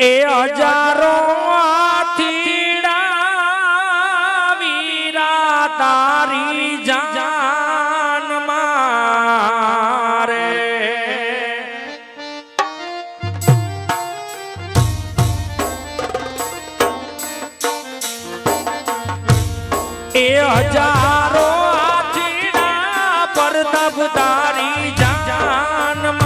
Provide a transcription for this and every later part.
ए हज़ारों वीरा तारी जान मारे। ए हज़ारों थीड़ा पर तारी जान मारे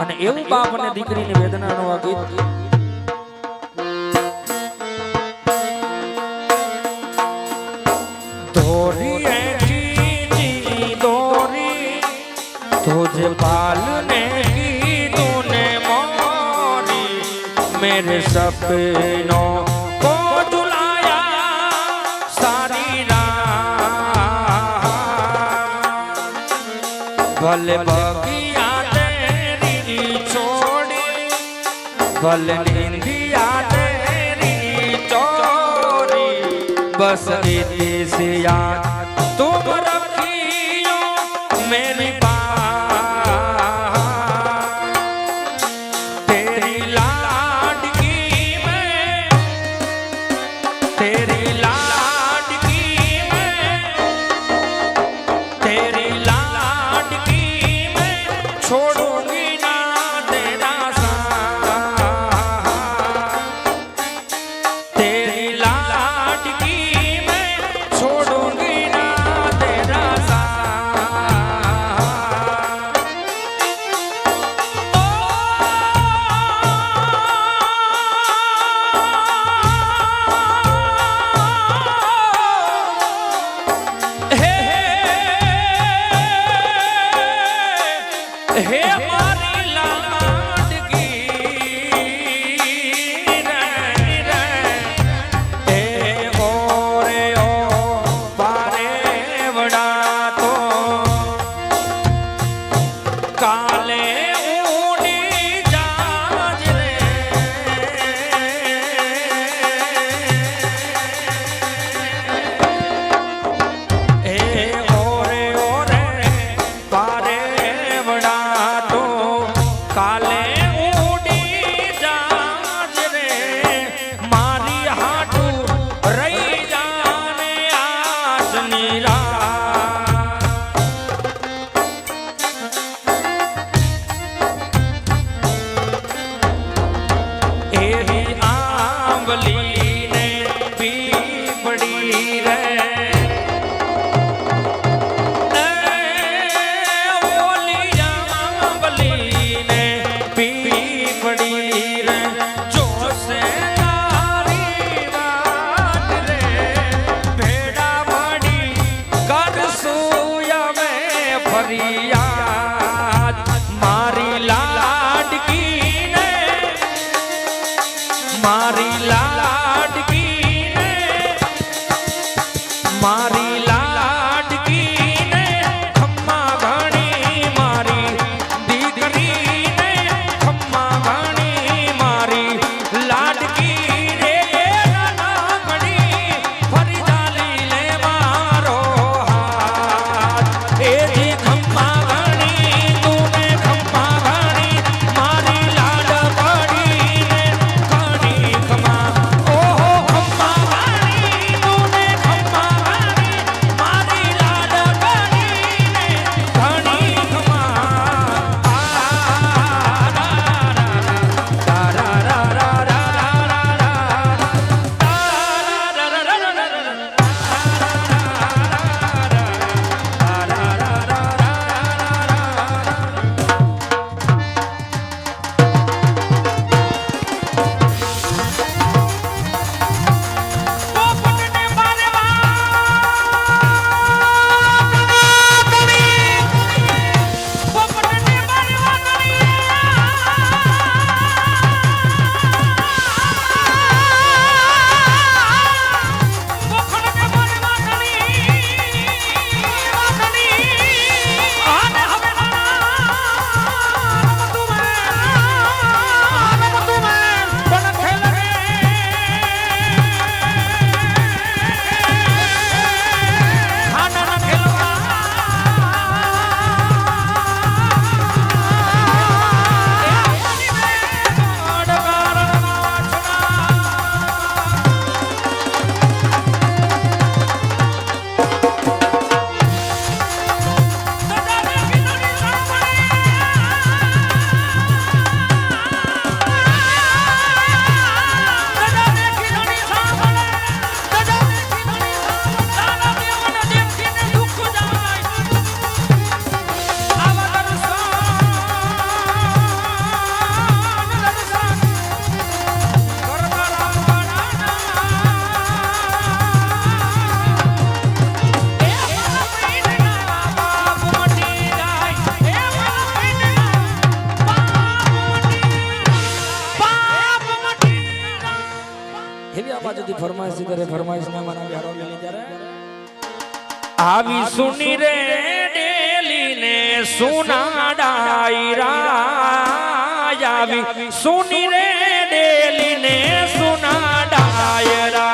અને એવું બાપ અને દીકરીની વેદનાનો આ ગીત तुझे पालने की तूने मारी मेरे सपनों को जुलाया सारी रात भले बगी ભલ નિંદિયા ચોરી બસ એ દેશ Omar. માં જતી ફરમાઈશ ત્યારે ફરમાઈશ ને મારા વ્યારો લેલી ત્યારે આવી સુની રે ડેલી ને સુનાડાયરા આવી સુની રે ડેલી ને સુનાડાયરા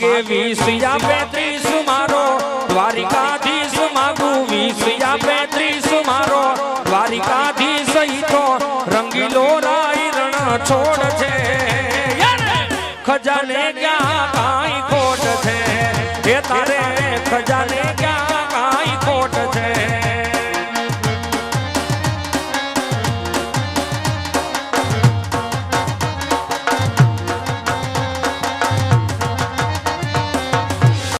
માગે વીસ આપે ત્રીસ મારો. દ્વારિકાધીશ માગું વીસ આપે ત્રીસ મારો. દ્વારિકાધીશ તો રંગીલો રાઈ રણ છોડ છે. ખજાને ક્યાં કાંઈ ખોટ છે? એ તારે ખજાને ક્યાં કાંઈ ખોટ છે?